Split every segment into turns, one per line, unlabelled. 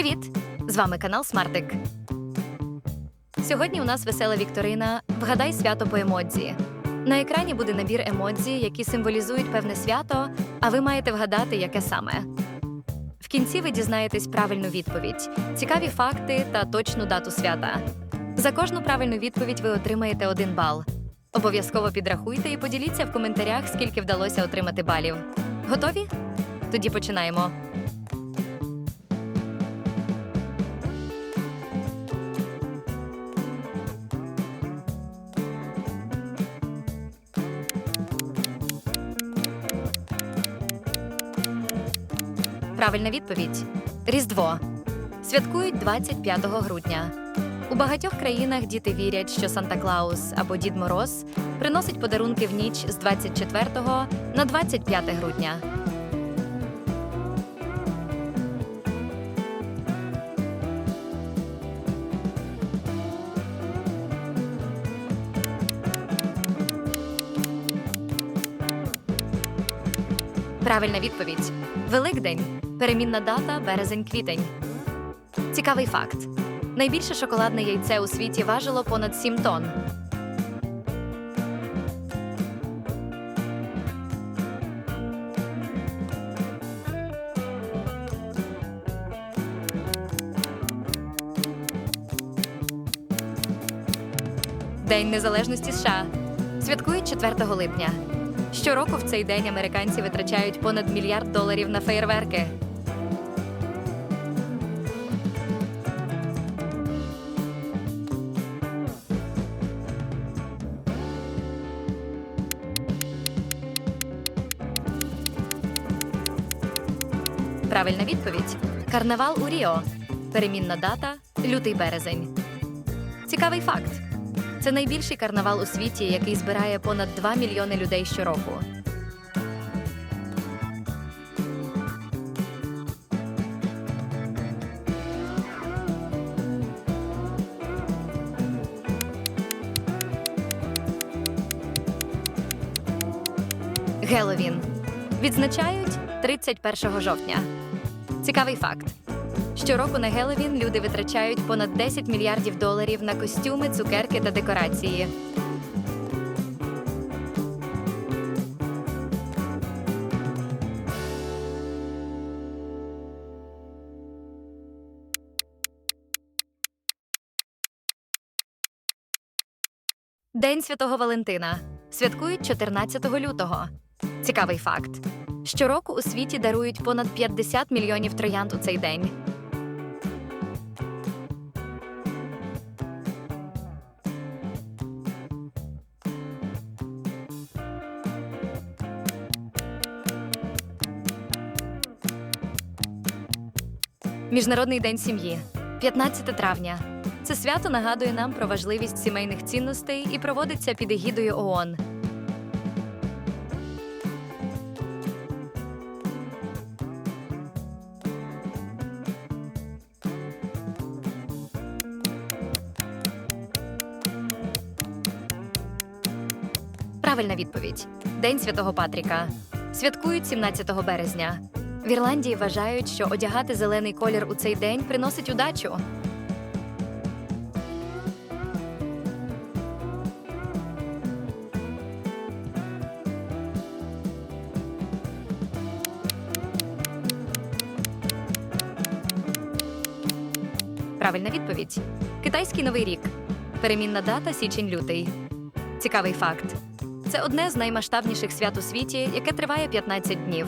Привіт! З вами канал Смартик. Сьогодні у нас весела вікторина Вгадай свято по емодзі. На екрані буде набір емодзі, які символізують певне свято, а ви маєте вгадати, яке саме. В кінці ви дізнаєтесь правильну відповідь, цікаві факти та точну дату свята. За кожну правильну відповідь ви отримаєте один бал. Обов'язково підрахуйте і поділіться в коментарях, скільки вдалося отримати балів. Готові? Тоді починаємо. Правильна відповідь Різдво. Святкують 25 грудня. У багатьох країнах діти вірять, що Санта Клаус або Дід Мороз приносить подарунки в ніч з 24 на 25 грудня. Правильна відповідь Великдень. Перемінна дата березень-квітень. Цікавий факт: найбільше шоколадне яйце у світі важило понад 7 тонн. День Незалежності США святкують 4 липня. Щороку в цей день американці витрачають понад мільярд доларів на феєрверки. Правильна відповідь: Карнавал у Ріо. Перемінна дата лютий березень. Цікавий факт. Це найбільший карнавал у світі, який збирає понад 2 мільйони людей щороку. Геловін відзначають 31 жовтня. Цікавий факт. Щороку на Геловін люди витрачають понад 10 мільярдів доларів на костюми, цукерки та декорації. День Святого Валентина святкують 14 лютого. Цікавий факт. Щороку у світі дарують понад 50 мільйонів троянд у цей день. Міжнародний день сім'ї 15 травня. Це свято нагадує нам про важливість сімейних цінностей і проводиться під егідою ООН. Правильна відповідь: День Святого Патріка. Святкують 17 березня. В Ірландії вважають, що одягати зелений колір у цей день приносить удачу. Правильна відповідь: Китайський новий рік. Перемінна дата січень-лютий. Цікавий факт: це одне з наймасштабніших свят у світі, яке триває 15 днів.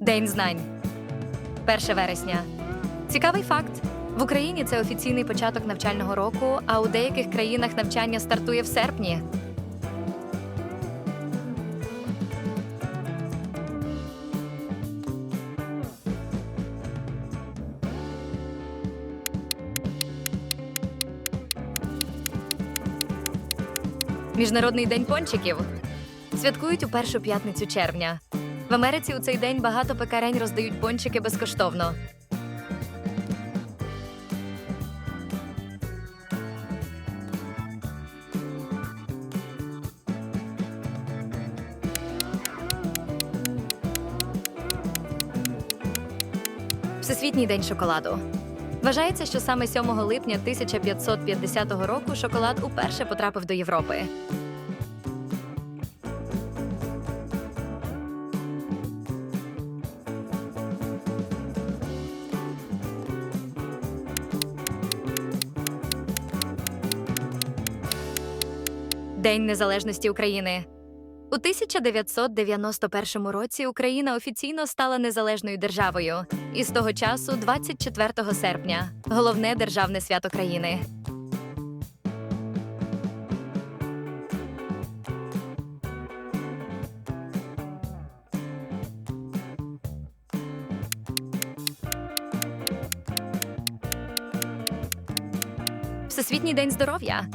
День знань. 1 вересня. Цікавий факт. В Україні це офіційний початок навчального року, а у деяких країнах навчання стартує в серпні. Міжнародний день пончиків святкують у першу п'ятницю червня. В Америці у цей день багато пекарень роздають пончики безкоштовно. Всесвітній день шоколаду. Вважається, що саме 7 липня 1550 року шоколад уперше потрапив до Європи. День Незалежності України. У 1991 році Україна офіційно стала незалежною державою, і з того часу, 24 серпня, головне державне свято країни. Всесвітній день здоров'я.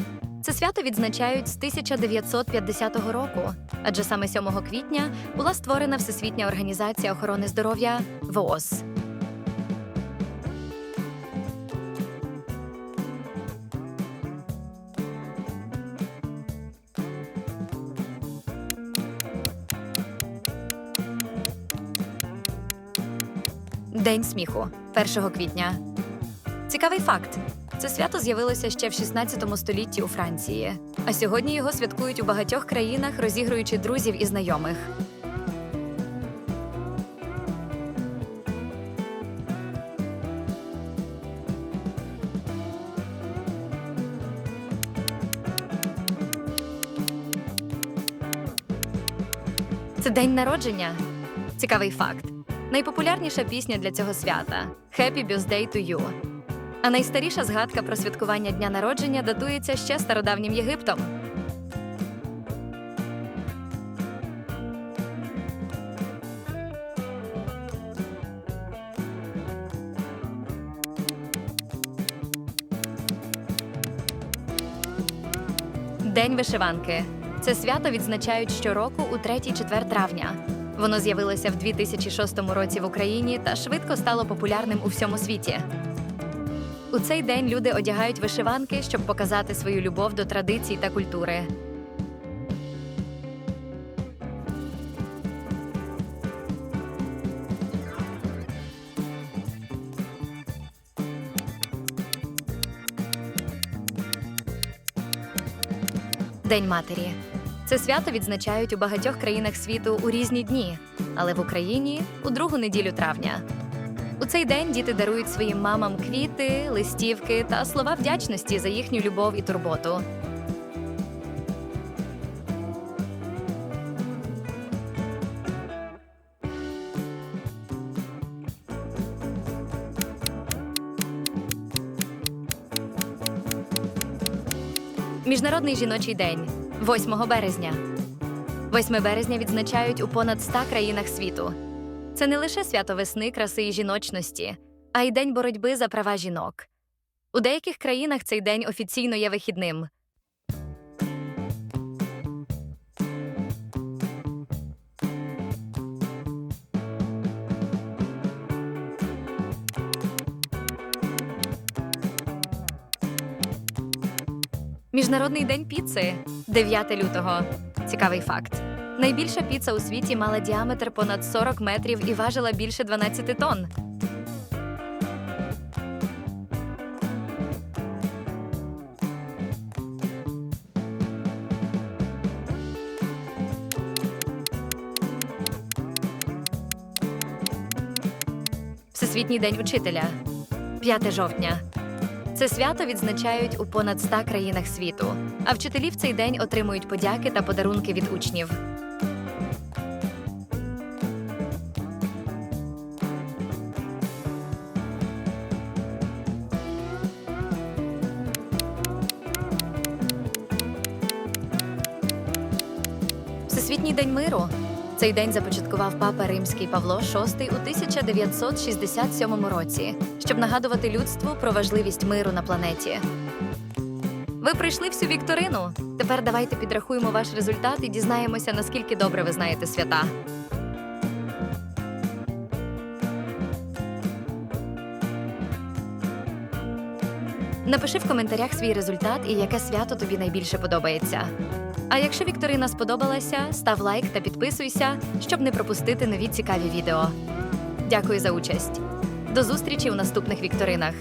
Це свято відзначають з 1950 року, адже саме 7 квітня була створена Всесвітня організація охорони здоров'я ВООЗ. День сміху 1 квітня. Цікавий факт: це свято з'явилося ще в 16 столітті у Франції, а сьогодні його святкують у багатьох країнах, розігруючи друзів і знайомих. Це день народження. Цікавий факт. Найпопулярніша пісня для цього свята Happy Birthday to You. А найстаріша згадка про святкування дня народження датується ще стародавнім Єгиптом. День вишиванки. Це свято відзначають щороку у 3-4 травня. Воно з'явилося в 2006 році в Україні та швидко стало популярним у всьому світі. У цей день люди одягають вишиванки, щоб показати свою любов до традицій та культури. День матері. Це свято відзначають у багатьох країнах світу у різні дні, але в Україні у другу неділю травня. У цей день діти дарують своїм мамам квіти, листівки та слова вдячності за їхню любов і турботу. Міжнародний жіночий день 8 березня. 8 березня відзначають у понад 100 країнах світу. Це не лише свято весни, краси і жіночності, а й день боротьби за права жінок. У деяких країнах цей день офіційно є вихідним. Міжнародний день піци 9 лютого. Цікавий факт. Найбільша піца у світі мала діаметр понад 40 метрів і важила більше 12 тонн. Всесвітній день учителя 5 жовтня. Це свято відзначають у понад 100 країнах світу, а вчителі в цей день отримують подяки та подарунки від учнів. Всесвітній день миру. Цей день започаткував папа римський Павло VI у 1967 році, щоб нагадувати людству про важливість миру на планеті. Ви пройшли всю вікторину. Тепер давайте підрахуємо ваш результат і дізнаємося, наскільки добре ви знаєте свята. Напиши в коментарях свій результат і яке свято тобі найбільше подобається. А якщо вікторина сподобалася, став лайк та підписуйся, щоб не пропустити нові цікаві відео. Дякую за участь! До зустрічі у наступних вікторинах.